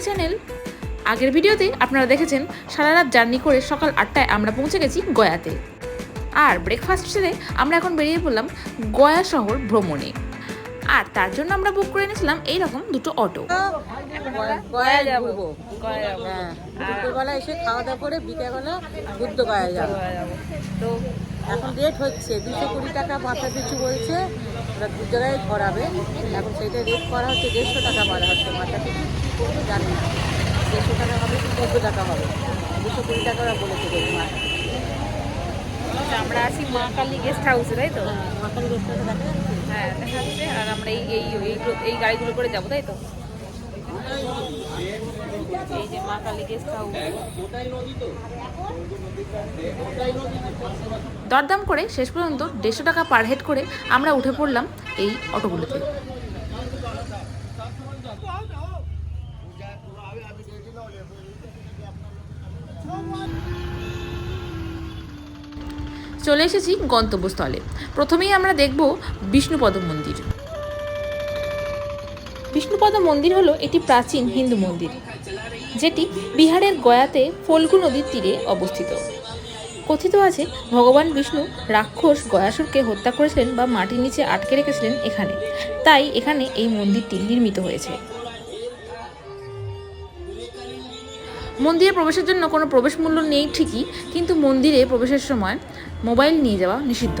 My channel আগের ভিডিওতে আপনারা দেখেছেন, সারা রাত জার্নি করে সকাল আটটায় আমরা পৌঁছে গেছি গয়াতে। আর ব্রেকফাস্ট সেরে আমরা এখন বেরিয়ে পড়লাম গয়া শহর ভ্রমণে। আর তার জন্য আমরা বুক করে নিয়েছিলাম এইরকম দুটো অটো দুপুরবেলা এসে খাওয়া দাওয়া করে বিকেলবেলা বুদ্ধ গয়া যাব। তো এখন রেট হচ্ছে, দুশো কুড়ি টাকা মাথা পিছু বলছে দু জায়গায় ঘোরাবে। এখন সেইটা রেট করা হচ্ছে দেড়শো টাকা মারা হচ্ছে মাথা পিছু জানি না। দেড়শো টাকা হবে কি চোদ্দ টাকা হবে? দুশো কুড়ি টাকা ওরা বলেছে দেখি আচ্ছা, আমরা আছি মা কালী গেস্ট হাউসে তাই তো? হ্যাঁ মাথার রেস্টুরেন্টে দেখা যাচ্ছে। হ্যাঁ দেখা যাচ্ছে। আর আমরা এই এই এই- এই গাড়িগুলো করে যাব তাই তো? এই যে মা কালী গেস্ট হাউস দরদাম করে শেষ পর্যন্ত দেড়শো টাকা পার হেড করে আমরা উঠে পড়লাম এই অটোগুলোতে। চলে এসেছি গন্তব্যস্থলে। প্রথমেই আমরা দেখব বিষ্ণুপদ মন্দির। বিষ্ণুপদ মন্দির হলো একটি প্রাচীন হিন্দু মন্দির, যেটি বিহারের গয়াতে ফল্গু নদীর তীরে অবস্থিত। কথিত আছে, ভগবান বিষ্ণু রাক্ষস গয়াসুরকে হত্যা করেছিলেন বা মাটির নিচে আটকে রেখেছিলেন এখানে। তাই এখানে এই মন্দিরটি নির্মিত হয়েছে। মন্দিরে প্রবেশের জন্য কোনো প্রবেশ মূল্য নেই ঠিকই, কিন্তু মন্দিরে প্রবেশের সময় মোবাইল নিয়ে যাওয়া নিষিদ্ধ।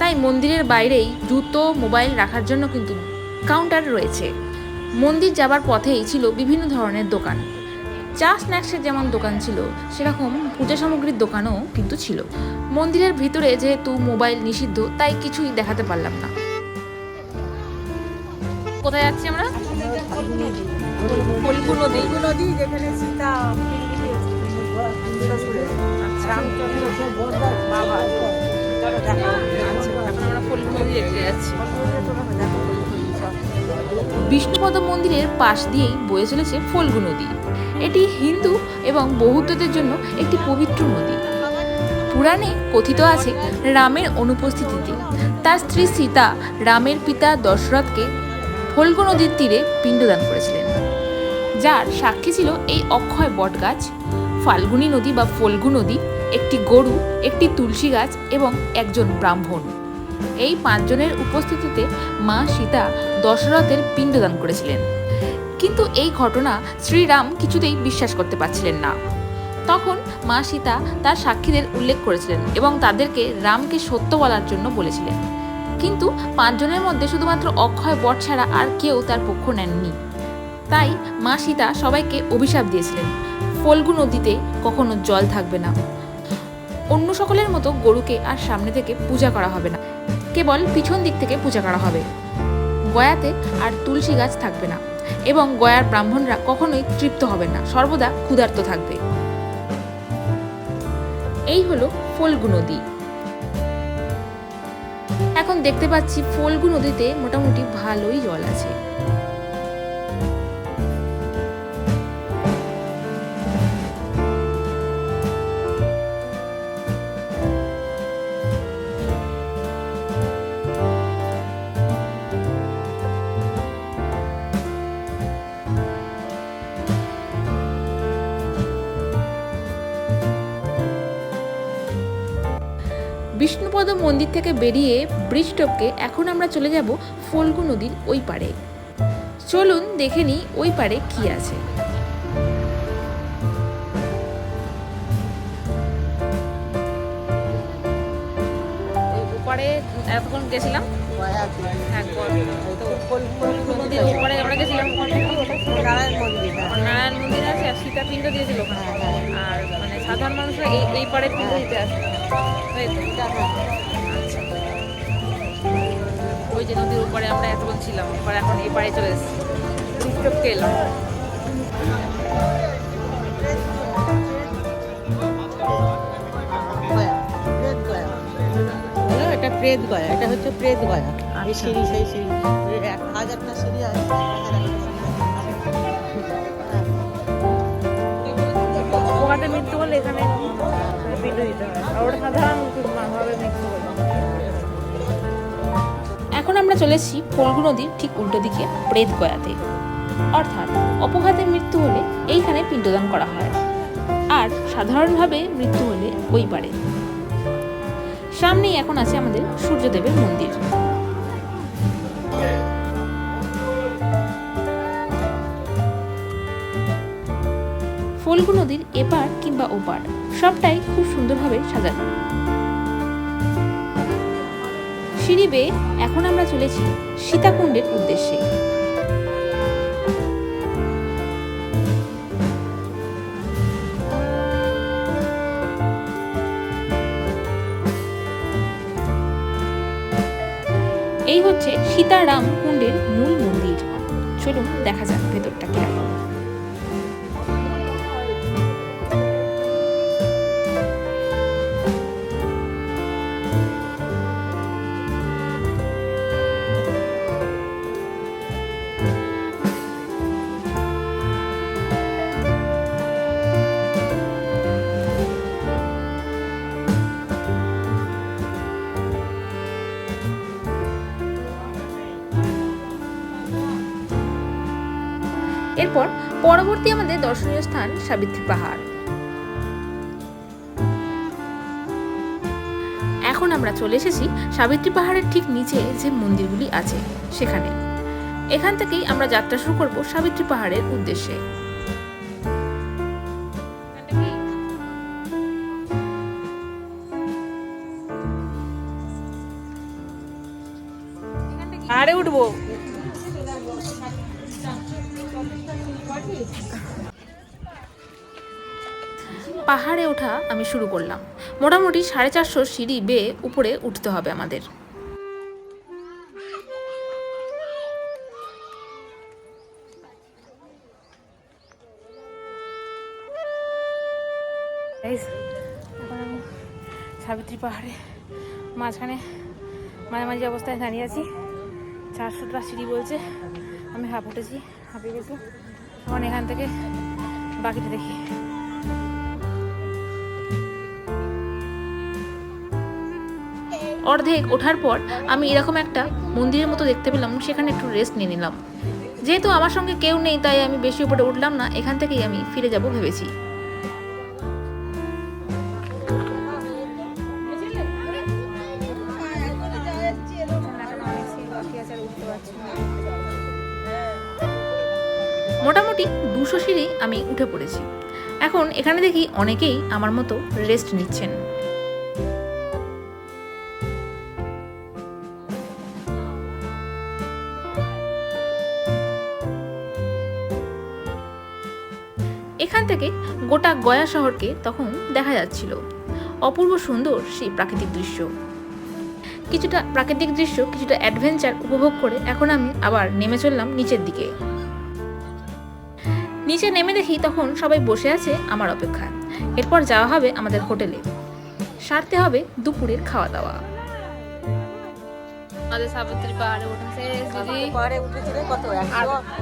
তাই মন্দিরের বাইরেই জুতো, মোবাইল রাখার জন্য কিন্তু কাউন্টার রয়েছে। মন্দির যাবার পথেই ছিল বিভিন্ন ধরনের দোকান। চা, স্ন্যাক্সের যেমন দোকান ছিল, সেরকম পূজা সামগ্রীর দোকানও কিন্তু ছিল। মন্দিরের ভিতরে যেহেতু মোবাইল নিষিদ্ধ, তাই কিছুই দেখাতে পারলাম না। কোথায় যাচ্ছি আমরা? ফল্গু নদী যেখানে সীতা যাচ্ছি বিষ্ণুপদ মন্দিরের পাশ দিয়েই বয়ে চলেছে ফল্গু নদী। এটি হিন্দু এবং বৌদ্ধদের জন্য একটি পবিত্র নদী। পুরাণে কথিত আছে রামের অনুপস্থিতিতে। তার স্ত্রী সীতা রামের পিতা দশরথকে ফল্গু নদীর তীরে পিণ্ডদান করেছিলেন। যার সাক্ষী ছিল এই অক্ষয় বটগাছ, ফাল্গুনী নদী বা ফল্গু নদী, একটি গরু, একটি তুলসী গাছ এবং একজন ব্রাহ্মণ। এই পাঁচজনের উপস্থিতিতে মা সীতা দশরথের পিণ্ডদান করেছিলেন। কিন্তু এই ঘটনা শ্রীরাম কিছুতেই বিশ্বাস করতে পারছিলেন না। তখন মা সীতা তার সাক্ষীদের উল্লেখ করেছিলেন এবং তাদেরকে রামকে সত্য বলার জন্য বলেছিলেন। কিন্তু পাঁচজনের মধ্যে শুধুমাত্র অক্ষয় বট ছাড়া আর কেউ তার পক্ষ নেননি। তাই মা সীতা সবাইকে অভিশাপ দিয়েছিলেন। ফল্গু নদীতে কখনো জল থাকবে না। অন্য সকলের মতো গরুকে আর সামনে থেকে পূজা করা হবে না। কেবল পিছন দিক থেকে পূজা করা হবে। গয়াতে আর তুলসী গাছ থাকবে না এবং গয়ার ব্রাহ্মণরা কখনোই তৃপ্ত হবে না। সর্বদা ক্ষুধার্ত থাকবে। এই হলো ফল্গু নদী। এখন দেখতে পাচ্ছি ফল্গু নদীতে মোটামুটি ভালোই জল আছে। বিষ্ণুপদ মন্দির থেকে বেরিয়ে ব্রিজ টপকে এখন আমরা চলে যাব ফল্গু নদীর ওই পারে চলুন দেখে নিই ওই পারে কি আছে। ওপারে এতক্ষণ গেছিলাম? হ্যাঁ নদীর ওপারে আমরা গেছিলাম? নারায়ণ মন্দির হ্যাঁ। নারায়ণ মন্দির আছে আর সীতা পিণ্ড দিয়েছিল ওখানে। আর মানে সাধারণ মানুষরা এই এই পারে পিণ্ড দিতে আসে হ্যাঁ। আচ্ছা। ওই যে নদীর উপরে আমরা এতক্ষণ ছিলাম এবার এখন এই পাড়ে চলে এসেছি। এলাম প্রেত গয়া এটা প্রেত গয়া এটা হচ্ছে প্রেত গয়া। আমি সিঁড়ি সেই সিঁড়ি। এক হাজারটা সিঁড়ি আছে। এখন আমরা চলে এসেছি ফল্গু নদীর ঠিক উল্টো দিকে প্রেত গয়াতে অর্থাৎ অপঘাতে মৃত্যু হলে এইখানে পিণ্ডদান করা হয়। আর সাধারণভাবে মৃত্যু হলে ওই পারে। সামনেই এখন আছে আমাদের সূর্যদেবের মন্দির। ফল্গু নদীর এপার কিংবা ওপার, সবটাই খুব সুন্দরভাবে সাজানো। সিঁড়ি বেয়ে এখন আমরা চলেছি সীতাকুণ্ডের উদ্দেশ্যে। এই হচ্ছে সীতারাম কুণ্ডের মূল মন্দির। চলুন দেখা যাক ভেতরটা কীরকম। পরবর্তী আমাদের দর্শনীয় স্থান সাবিত্রী পাহাড়। এখন আমরা চলে এসেছি সাবিত্রী পাহাড়ের ঠিক নিচে যে মন্দিরগুলি আছে সেখানে। এখান থেকেই আমরা যাত্রা শুরু করব সাবিত্রী পাহাড়ের উদ্দেশ্যে। আরে উঠবো। পাহাড়ে ওঠা আমি শুরু করলাম। মোটামুটি সাড়ে চারশো সিঁড়ি বেয়ে উপরে উঠতে হবে আমাদের। সাবিত্রী পাহাড়ে মাঝখানে মাঝামাঝি অবস্থায় দাঁড়িয়ে আছি। চারশোটা সিঁড়ি বলছে। আমি হাঁপ উঠেছি হাঁপিয়ে গেছি। এখন এখান থেকে বাকিটা দেখি। অর্ধেক ওঠার পর আমি এরকম একটা মন্দিরের মতো দেখতে পেলাম, সেখানে একটু রেস্ট নিয়ে নিলাম। যেহেতু আমার সঙ্গে কেউ নেই, তাই আমি বেশি উপরে উঠলাম না, এখান থেকেই আমি ফিরে যাব ভেবেছি। মোটামুটি দুশো সিঁড়ি আমি উঠে পড়েছি। এখন এখানে দেখি অনেকেই আমার মতো রেস্ট নিচ্ছেন। গোটা গয়া শহরকে তখন দেখা যাচ্ছিল। অপূর্ব সুন্দর সেই প্রাকৃতিক দৃশ্য। কিছুটা প্রাকৃতিক দৃশ্য, কিছুটা অ্যাডভেঞ্চার উপভোগ করে এখন আমি আবার নেমে চললাম নিচের দিকে। নিচে নেমে দেখি তখন সবাই বসে আছে আমার অপেক্ষায়। এরপর যাওয়া হবে আমাদের হোটেলে। সারতে হবে দুপুরের খাওয়া দাওয়া। আমাদের সাবিত্রী পাহাড়ে উঠেছে সিঁড়ি। পাহাড়ে উঠেছিলে কত?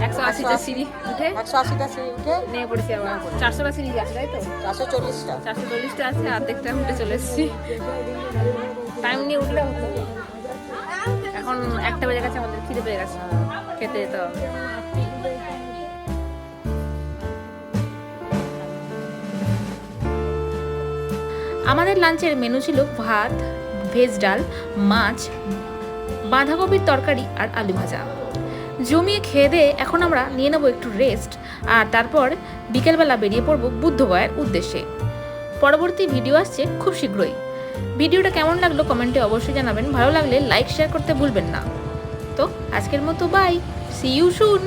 একশো আশিটা সিঁড়ি উঠে একশো আশিটা সিঁড়ি উঠে নেমে পড়েছি আবার চারশোটা সিঁড়ি আছে তাই তো? চারশো চল্লিশটা। চারশো চল্লিশটা আছে অর্ধেকটা উঠে চলে এসেছি। টাইম নিয়ে উঠলে হতো এখন একটা বেজে গেছে আমাদের খিদে পেয়ে গেছে। খেতে যেতে হবে। আমাদের লাঞ্চের মেনু ছিল ভাত ভেজ ডাল মাছ বাঁধাকপির তরকারি আর আলু ভাজা। জমিয়ে খেয়ে দিয়ে এখন আমরা নিয়ে নেব একটু রেস্ট আর তারপর বিকেলবেলা বেরিয়ে পড়ব বুদ্ধগয়ার উদ্দেশ্যে। পরবর্তী ভিডিও আসছে খুব শীঘ্রই। ভিডিওটা কেমন লাগল কমেন্টে অবশ্যই জানাবেন। ভালো লাগলে লাইক শেয়ার করতে ভুলবেন না। তো আজকের মতো বাই সি ইউ সুন